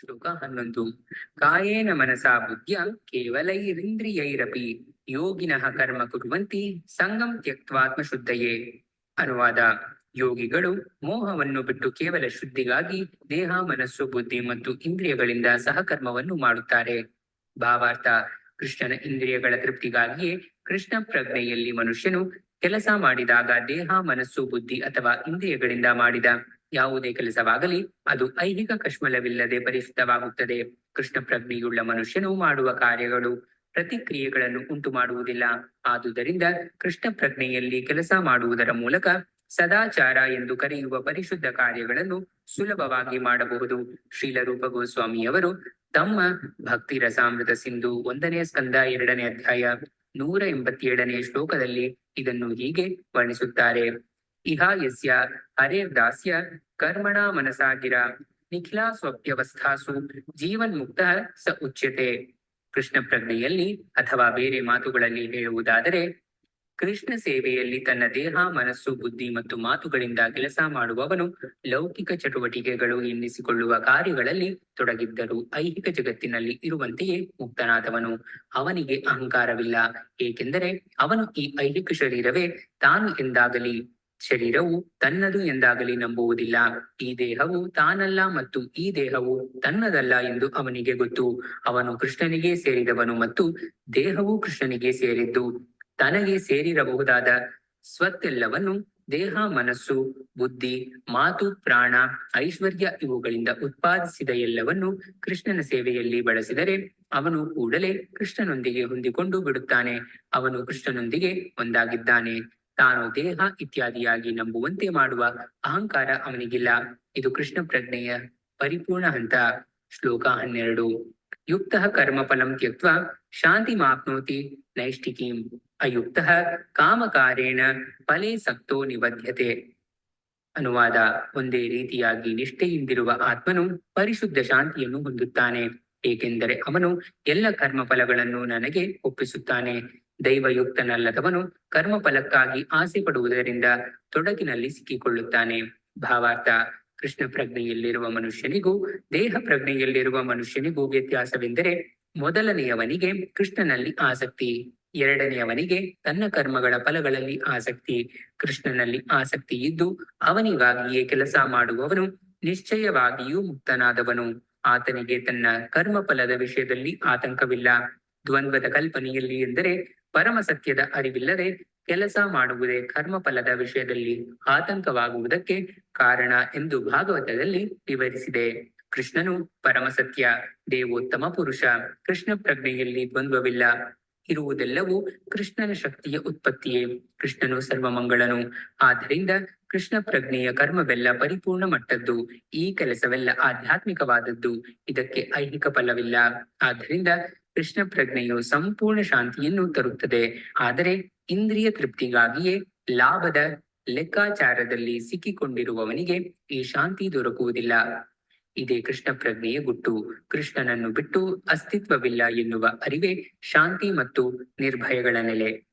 ಶ್ಲೋಕ ಹನ್ನೊಂದು ಕಾಯೇನ ಮನಸಾ ಬುದ್ಧಿಯ ಕೇವಲೈರಿಂದ್ರಿಯೈರಪಿ. ಯೋಗಿನಃ ಕರ್ಮ ಕುರುವಂತಿ ಸಂಗಂ ತ್ಯಕ್ತ್ವಾತ್ಮಶುದ್ಧಯೇ. ಅನುವಾದ. ಯೋಗಿಗಳು ಮೋಹವನ್ನು ಬಿಟ್ಟು ಕೇವಲ ಶುದ್ಧಿಗಾಗಿ ದೇಹ, ಮನಸ್ಸು, ಬುದ್ಧಿ ಮತ್ತು ಇಂದ್ರಿಯಗಳಿಂದ ಸಹಕರ್ಮವನ್ನು ಮಾಡುತ್ತಾರೆ. ಭಾವಾರ್ಥ. ಕೃಷ್ಣನ ಇಂದ್ರಿಯಗಳ ತೃಪ್ತಿಗಾಗಿಯೇ ಕೃಷ್ಣ ಪ್ರಜ್ಞೆಯಲ್ಲಿ ಮನುಷ್ಯನು ಕೆಲಸ ಮಾಡಿದಾಗ ದೇಹ, ಮನಸ್ಸು, ಬುದ್ಧಿ ಅಥವಾ ಇಂದ್ರಿಯಗಳಿಂದ ಮಾಡಿದ ಯಾವುದೇ ಕೆಲಸವಾಗಲಿ ಅದು ಐಹಿಕ ಕಶ್ಮಲವಿಲ್ಲದೆ ಪರಿಶುದ್ಧವಾಗುತ್ತದೆ ಕೃಷ್ಣ ಪ್ರಜ್ಞೆಯುಳ್ಳ ಮನುಷ್ಯನು ಮಾಡುವ ಕಾರ್ಯಗಳು ಪ್ರತಿಕ್ರಿಯೆಗಳನ್ನು ಉಂಟು ಮಾಡುವುದಿಲ್ಲ ಆದುದರಿಂದ ಕೃಷ್ಣ ಪ್ರಜ್ಞೆಯಲ್ಲಿ ಕೆಲಸ ಮಾಡುವುದರ ಮೂಲಕ ಸದಾಚಾರ ಎಂದು ಕರೆಯುವ ಪರಿಶುದ್ಧ ಕಾರ್ಯಗಳನ್ನು ಸುಲಭವಾಗಿ ಮಾಡಬಹುದು. ಶ್ರೀಲರೂಪ ಗೋಸ್ವಾಮಿಯವರು ತಮ್ಮ ಭಕ್ತಿ ರಸಾಮೃತ ಸಿಂಧು ಒಂದನೇ ಸ್ಕಂದ ಎರಡನೇ ಅಧ್ಯಾಯ ನೂರ ಎಂಬತ್ತೇಳನೇ ಶ್ಲೋಕದಲ್ಲಿ ಇದನ್ನು ಹೀಗೆ ವರ್ಣಿಸುತ್ತಾರೆ. ಇಹ ಯಸ್ಯ ಹರೇರ್ದಾಸ್ಯ ಕರ್ಮಣ ಮನಸಾಗಿರ, ನಿಖಿಲ ಸ್ವಪ್ಯವಸ್ಥಾಸು, ಜೀವನ್ಮುಕ್ತ ಸ ಉಚ್ಯತೆ. ಕೃಷ್ಣ ಪ್ರಜ್ಞೆಯಲ್ಲಿ ಅಥವಾ ಬೇರೆ ಮಾತುಗಳಲ್ಲಿ ಹೇಳುವುದಾದರೆ, ಕೃಷ್ಣ ಸೇವೆಯಲ್ಲಿ ತನ್ನ ದೇಹ, ಮನಸ್ಸು, ಬುದ್ಧಿ ಮತ್ತು ಮಾತುಗಳಿಂದ ಕೆಲಸ ಮಾಡುವವನು ಲೌಕಿಕ ಚಟುವಟಿಕೆಗಳು ಎನ್ನಿಸಿಕೊಳ್ಳುವ ಕಾರ್ಯಗಳಲ್ಲಿ ತೊಡಗಿದ್ದರೂ ಐಹಿಕ ಜಗತ್ತಿನಲ್ಲಿ ಇರುವಂತೆಯೇ ಮುಕ್ತನಾದವನು. ಅವನಿಗೆ ಅಹಂಕಾರವಿಲ್ಲ, ಏಕೆಂದರೆ ಅವನು ಈ ಐಹಿಕ ಶರೀರವೇ ತಾನು ಎಂದಾಗಲಿ. ಶರೀರವು ತನ್ನದು ಎಂದಾಗಲಿ ನಂಬುವುದಿಲ್ಲ. ಈ ದೇಹವು ತಾನಲ್ಲ ಮತ್ತು ಈ ದೇಹವು ತನ್ನದಲ್ಲ ಎಂದು ಅವನಿಗೆ ಗೊತ್ತು. ಅವನು ಕೃಷ್ಣನಿಗೆ ಸೇರಿದವನು ಮತ್ತು ದೇಹವು ಕೃಷ್ಣನಿಗೆ ಸೇರಿದ್ದು. ತನಗೆ ಸೇರಿರಬಹುದಾದ ಸ್ವತ್ತೆಲ್ಲವನ್ನು ದೇಹ, ಮನಸ್ಸು, ಬುದ್ಧಿ, ಮಾತು, ಪ್ರಾಣ, ಐಶ್ವರ್ಯ ಇವುಗಳಿಂದ ಉತ್ಪಾದಿಸಿದ ಎಲ್ಲವನ್ನು ಕೃಷ್ಣನ ಸೇವೆಯಲ್ಲಿ ಬಳಸಿದರೆ ಅವನು ಕೂಡಲೇ ಕೃಷ್ಣನೊಂದಿಗೆ ಹೊಂದಿಕೊಂಡು ಬಿಡುತ್ತಾನೆ. ಅವನು ಕೃಷ್ಣನೊಂದಿಗೆ ಒಂದಾಗಿದ್ದಾನೆ. ತಾನು ದೇಹ ಇತ್ಯಾದಿಯಾಗಿ ನಂಬುವಂತೆ ಮಾಡುವ ಅಹಂಕಾರ ಅವನಿಗಿಲ್ಲ. ಇದು ಕೃಷ್ಣ ಪ್ರಜ್ಞೆಯ ಪರಿಪೂರ್ಣ ಹಂತ. ಶ್ಲೋಕ ಹನ್ನೆರಡು. ಯುಕ್ತ ಕರ್ಮಫಲಂ ತ್ಯಕ್ತ ಶಾಂತಿ ಮಾಪ್ನೋತಿ ನೈಷ್ಠಿಕೀಂ. ಅಯುಕ್ತ ಕಾಮಕಾರೇಣ ಫಲೇ ಸಕ್ತೋ ನಿಬದ್ಧತೆ ಅನುವಾದ ಒಂದೇ ರೀತಿಯಾಗಿ ನಿಷ್ಠೆಯಿಂದಿರುವ ಆತ್ಮನು ಪರಿಶುದ್ಧ ಶಾಂತಿಯನ್ನು ಹೊಂದುತ್ತಾನೆ. ಏಕೆಂದರೆ ಅವನು ಎಲ್ಲ ಕರ್ಮಫಲಗಳನ್ನು ನನಗೆ ಒಪ್ಪಿಸುತ್ತಾನೆ. ದೈವಯುಕ್ತನಲ್ಲದವನು ಕರ್ಮಫಲಕ್ಕಾಗಿ ಆಸೆ ಪಡುವುದರಿಂದ ತೊಡಗಿನಲ್ಲಿ ಸಿಕ್ಕಿಕೊಳ್ಳುತ್ತಾನೆ. ಭಾವಾರ್ಥ, ಕೃಷ್ಣ ಪ್ರಜ್ಞೆಯಲ್ಲಿರುವ ಮನುಷ್ಯನಿಗೂ, ದೇಹ ಪ್ರಜ್ಞೆಯಲ್ಲಿರುವ ಮನುಷ್ಯನಿಗೂ ವ್ಯತ್ಯಾಸವೆಂದರೆ ಮೊದಲನೆಯವನಿಗೆ ಕೃಷ್ಣನಲ್ಲಿ ಆಸಕ್ತಿ, ಎರಡನೆಯವನಿಗೆ ತನ್ನ ಕರ್ಮಗಳ ಫಲಗಳಲ್ಲಿ ಆಸಕ್ತಿ, ಕೃಷ್ಣನಲ್ಲಿ ಆಸಕ್ತಿ ಇದ್ದು ಅವನಿಗಾಗಿಯೇ ಕೆಲಸ ಮಾಡುವವನು ನಿಶ್ಚಯವಾಗಿಯೂ ಮುಕ್ತನಾದವನು. ಆತನಿಗೆ ತನ್ನ ಕರ್ಮಫಲದ ವಿಷಯದಲ್ಲಿ ಆತಂಕವಿಲ್ಲ. ದ್ವಂದ್ವದ ಕಲ್ಪನೆಯಲ್ಲಿ ಎಂದರೆ ಪರಮ ಸತ್ಯದ ಅರಿವಿಲ್ಲದೆ ಕೆಲಸ ಮಾಡುವುದೇ ಕರ್ಮಫಲದ ವಿಷಯದಲ್ಲಿ ಆತಂಕವಾಗುವುದಕ್ಕೆ ಕಾರಣ ಎಂದು ಭಾಗವತದಲ್ಲಿ ವಿವರಿಸಿದೆ. ಕೃಷ್ಣನು ಪರಮಸತ್ಯ, ದೇವೋತ್ತಮ ಪುರುಷ, ಕೃಷ್ಣ ಪ್ರಜ್ಞೆಯಲ್ಲಿ ದ್ವಂದ್ವವಿಲ್ಲ. ಇರುವುದೆಲ್ಲವೂ ಕೃಷ್ಣನ ಶಕ್ತಿಯ ಉತ್ಪತ್ತಿಯೇ. ಕೃಷ್ಣನು ಸರ್ವಮಂಗಳನು. ಆದ್ದರಿಂದ ಕೃಷ್ಣ ಪ್ರಜ್ಞೆಯ ಕರ್ಮವೆಲ್ಲ ಪರಿಪೂರ್ಣ ಮಟ್ಟದ್ದು, ಈ ಕೆಲಸವೆಲ್ಲ ಆಧ್ಯಾತ್ಮಿಕವಾದದ್ದು. ಇದಕ್ಕೆ ಐಹಿಕ ಫಲವಿಲ್ಲ. ಆದ್ದರಿಂದ ಕೃಷ್ಣ ಪ್ರಜ್ಞೆಯು ಸಂಪೂರ್ಣ ಶಾಂತಿಯನ್ನು ತರುತ್ತದೆ. ಆದರೆ ಇಂದ್ರಿಯ ತೃಪ್ತಿಗಾಗಿಯೇ ಲಾಭದ ಲೆಕ್ಕಾಚಾರದಲ್ಲಿ ಸಿಕ್ಕಿಕೊಂಡಿರುವವನಿಗೆ ಈ ಶಾಂತಿ ದೊರಕುವುದಿಲ್ಲ. ಇದೇ ಕೃಷ್ಣ ಪ್ರಜ್ಞೆಯ ಗುಟ್ಟು. ಕೃಷ್ಣನನ್ನು ಬಿಟ್ಟು ಅಸ್ತಿತ್ವವಿಲ್ಲ ಎನ್ನುವ ಅರಿವೆ ಶಾಂತಿ ಮತ್ತು ನಿರ್ಭಯಗಳ ನೆಲೆ.